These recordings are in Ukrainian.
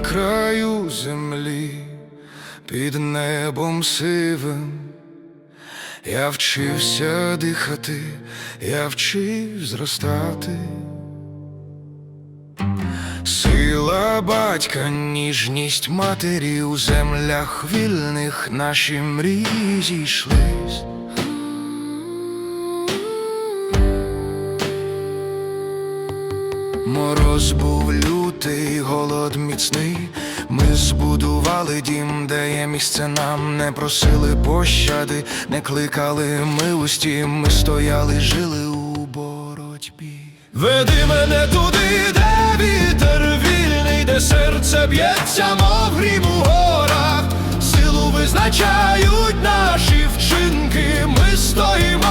краю землі, під небом сивим. Я вчився дихати, я вчив зростати. Сила батька, ніжність матері у землях вільних наші мрії зійшлись. Мороз був лютий, голод міцний. Ми збудували дім, де є місце нам, не просили пощади, не кликали милості. Ми стояли, жили у боротьбі. Веди мене туди, де вітер вільний, де серце б'ється, мов грім у горах. Силу визначають наші вчинки. Ми стоїмо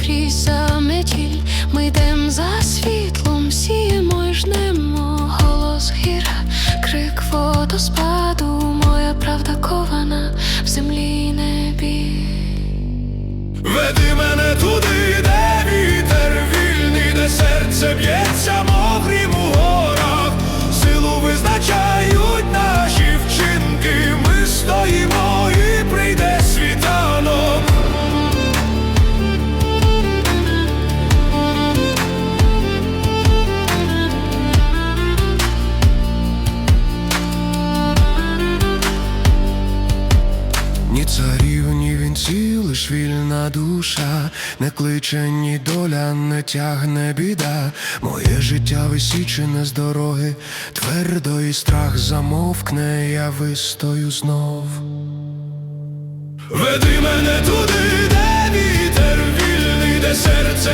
крізь лиш вільна душа, не кличе ні доля, не тягне біда. Моє життя висічене з дороги, твердо і страх замовкне, я вистою знов. Веди мене туди, де вітер вільний, де серце